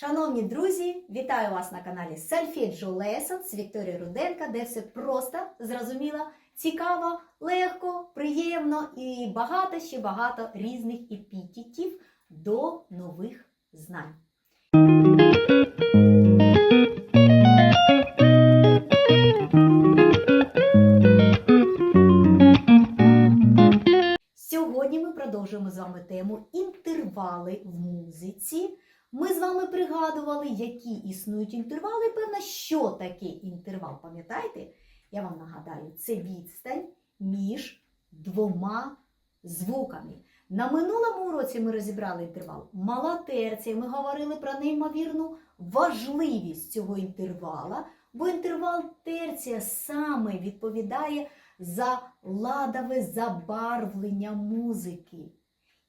Шановні друзі, вітаю вас на каналі Сальфеджо Lessons з Вікторією Руденка, де все просто, зрозуміло, цікаво, легко, приємно і багато ще багато різних епітетів до нових знань. Сьогодні ми продовжуємо з вами тему інтервали в музиці. Ми з вами пригадували, які існують інтервали. Певно, що таке інтервал. Пам'ятаєте? Я вам нагадаю, це відстань між двома звуками. На минулому уроці ми розібрали інтервал мала терція. Ми говорили про неймовірну важливість цього інтервала, бо інтервал терція саме відповідає за ладове забарвлення музики.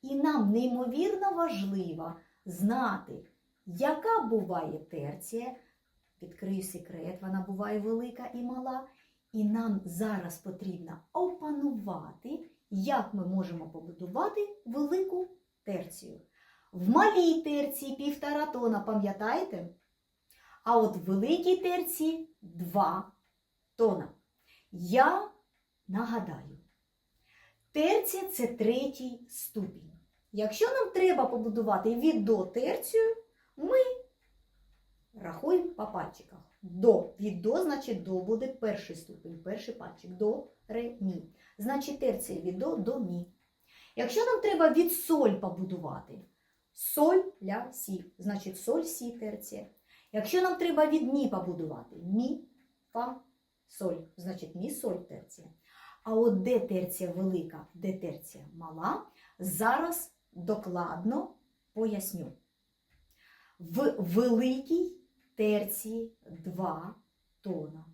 І нам неймовірно важливо знати, яка буває терція. Відкрию секрет, вона буває велика і мала. І нам зараз потрібно опанувати, як ми можемо побудувати велику терцію. В малій терції півтора тона, пам'ятаєте? А от в великій терції 2 тона. Я нагадаю, терція це третій ступінь. Якщо нам треба побудувати від до терцію, ми рахуємо по пальчиках. До. Від до, значить, до буде перший ступінь, перший пальчик. До, ре, мі. Значить, терція від до до мі. Якщо нам треба від соль побудувати, соль, ля, сі, значить соль, сі, терція. Якщо нам треба від мі побудувати, мі, фа, соль, значить мі, соль, терція. А от де терція велика, де терція мала, зараз докладно поясню. В великій терції 2 тона.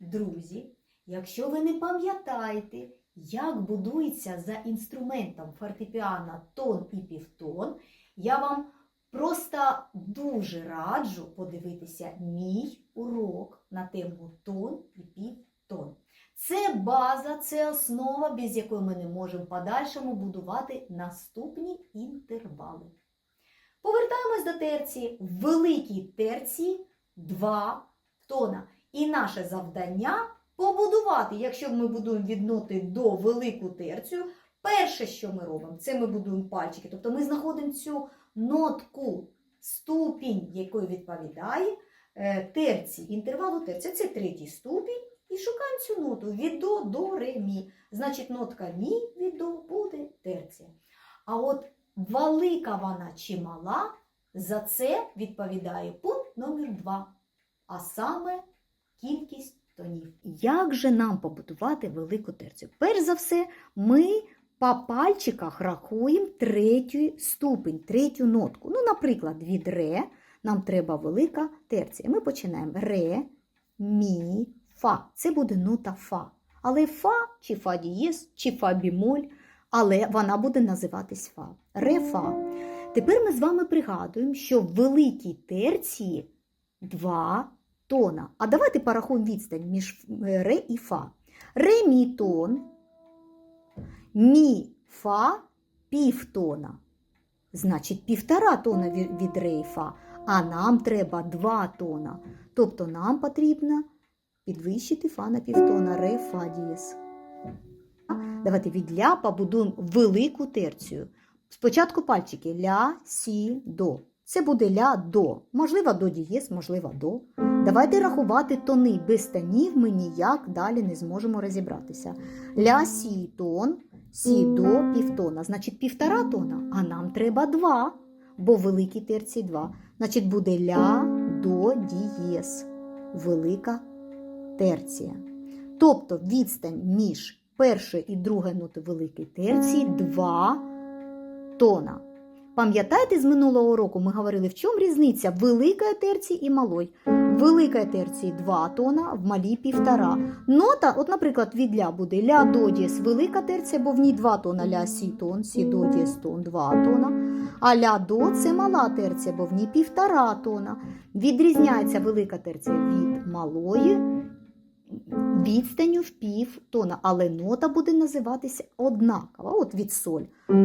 Друзі, якщо ви не пам'ятаєте, як будується за інструментом фортепіано тон і півтон, я вам просто дуже раджу подивитися мій урок на тему тон і півтон. Це база, це основа, без якої ми не можемо подальшому будувати наступні інтервали. Повертаємось до терції. В великій терції 2 тона. І наше завдання побудувати, якщо ми будуємо від ноти до велику терцію, перше, що ми робимо, це ми будуємо пальчики. Тобто ми знаходимо цю нотку, ступінь, якої відповідає е, терції, інтервалу терції. Це третій ступінь. І шукаємо цю ноту від до до ре мі. Значить, нотка мі від до буде терція. А от велика вона чи мала, за це відповідає пункт номер 2, а саме кількість тонів. Як же нам побудувати велику терцію? Перш за все, ми по пальчиках рахуємо третю ступень, третю нотку. Ну, наприклад, від ре нам треба велика терція. Ми починаємо ре, мі, фа. Це буде нота фа. Але фа чи фа дієс, чи фа бімоль, але вона буде називатись фа. Ре фа. Тепер ми з вами пригадуємо, що в великій терції 2 тона. А давайте порахуємо відстань між е, ре і фа. Ре мі тон, мі фа півтона. Значить, півтора тона від ре і фа, а нам треба 2 тона. Тобто нам потрібно підвищити фа на півтона, ре, фа дієс. Давайте від ля побудуємо велику терцію. Спочатку пальчики ля, сі, до. Це буде ля до. Можливо, до дієс, можливо, до. Давайте рахувати тони. Без тонів ми ніяк далі не зможемо розібратися. Ля, сі, тон, сі, до, півтона. Значить, півтора тона, а нам треба два, бо великий терцій два. Значить, буде ля, до, дієс. Велика терція. Тобто відстань між першою і другою нотою великої терції 2 тона. Пам'ятаєте, з минулого року ми говорили, в чому різниця великої терції і малої? В великої терції 2 тона, в малій 1,5. Нота, от, наприклад, від ля буде ля до дієс велика терція, бо в ній 2 тона ля сі тон, сі до дієс тон 2 тона. А ля до це мала терція, бо в ній 1,5 тона. Відрізняється велика терція від малої відстанню в пів тона, але нота буде називатися однакова. От від соль.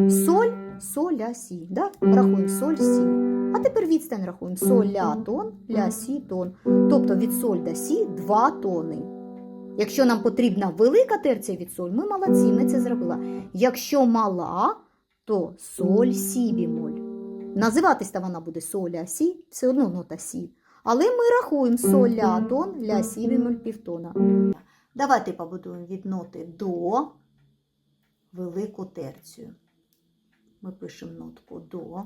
Соль, соль, ля, сі. Да? Рахуємо соль, сі. А тепер відстань рахуємо. Соль, ля, тон, ля, сі, тон. Тобто від соль до сі 2 тони. Якщо нам потрібна велика терція від соль, ми молодці, ми це зробили. Якщо мала, то соль, сі бімоль. Називатися вона буде соль, сі, все одно нота сі. Але ми рахуємо соль, ля, тон, ля, сі бімоль півтона. Давайте побудуємо від ноти до велику терцію. Ми пишемо нотку до.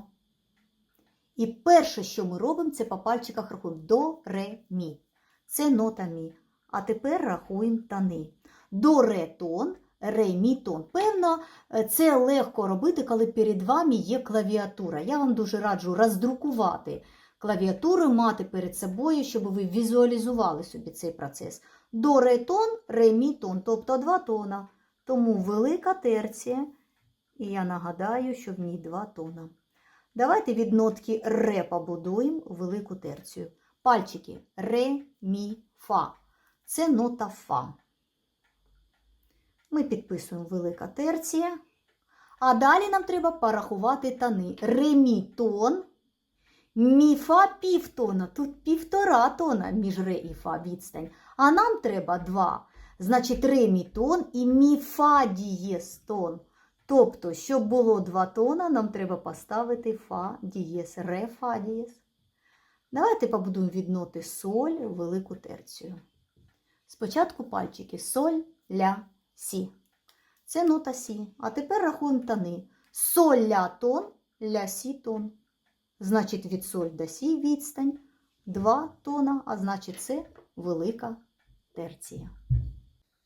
І перше, що ми робимо, це по пальчиках рахуємо до, ре, мі. Це нота мі. А тепер рахуємо тони. До, ре, тон, ре, мі, тон. Певно, е, це легко робити, коли перед вами є клавіатура. Я вам дуже раджу роздрукувати клавіатуру, мати перед собою, щоб ви візуалізували собі цей процес. До, ре, тон, ре, мі, тон, тобто два тона. Тому велика терція. І я нагадаю, що в ній два тона. Давайте від нотки ре побудуємо велику терцію. Пальчики ре, мі, фа. Це нота фа. Ми підписуємо велика терція. А далі нам треба порахувати тони. Ре, мі, тон. Мі, фа півтона. Тут півтора тона між ре і фа відстань. А нам треба два. Значить, ре, мі, тон і мі, фа дієс тон. Тобто, щоб було два тона, нам треба поставити фа дієс, ре фа дієс. Давайте побудуємо від ноти соль велику терцію. Спочатку пальчики соль, ля, сі. Це нота сі. А тепер рахуємо тони. Соль, ля, тон, ля, сі, тон. Значить, від соль до сі відстань 2 тона, а значить, це велика терція.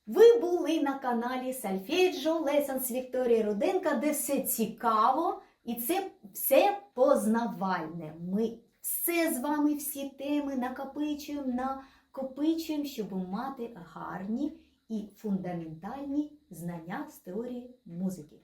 Ви були на каналі Сальфеджо Лесенс Вікторії Руденка, де все цікаво і це все познавальне. Ми все з вами, всі теми накопичуємо, накопичуємо, щоб мати гарні і фундаментальні знання з теорії музики.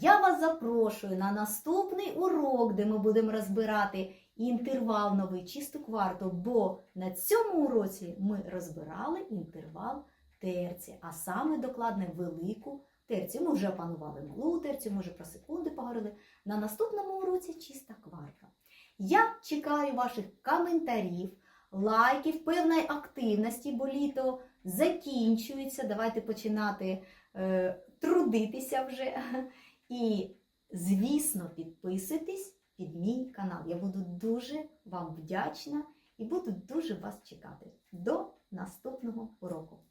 Я вас запрошую на наступний урок, де ми будемо розбирати інтервал новий чисту кварту, бо на цьому уроці ми розбирали інтервал терції, а саме докладне велику терцію. Ми вже опанували малу терцію, може про секунди поговорили. На наступному уроці чиста кварта. Я чекаю ваших коментарів, лайків, певної активності, бо літо закінчується. Давайте починати е, трудитися вже. І, звісно, підписуйтесь під мій канал. Я буду дуже вам вдячна і буду дуже вас чекати. До наступного уроку.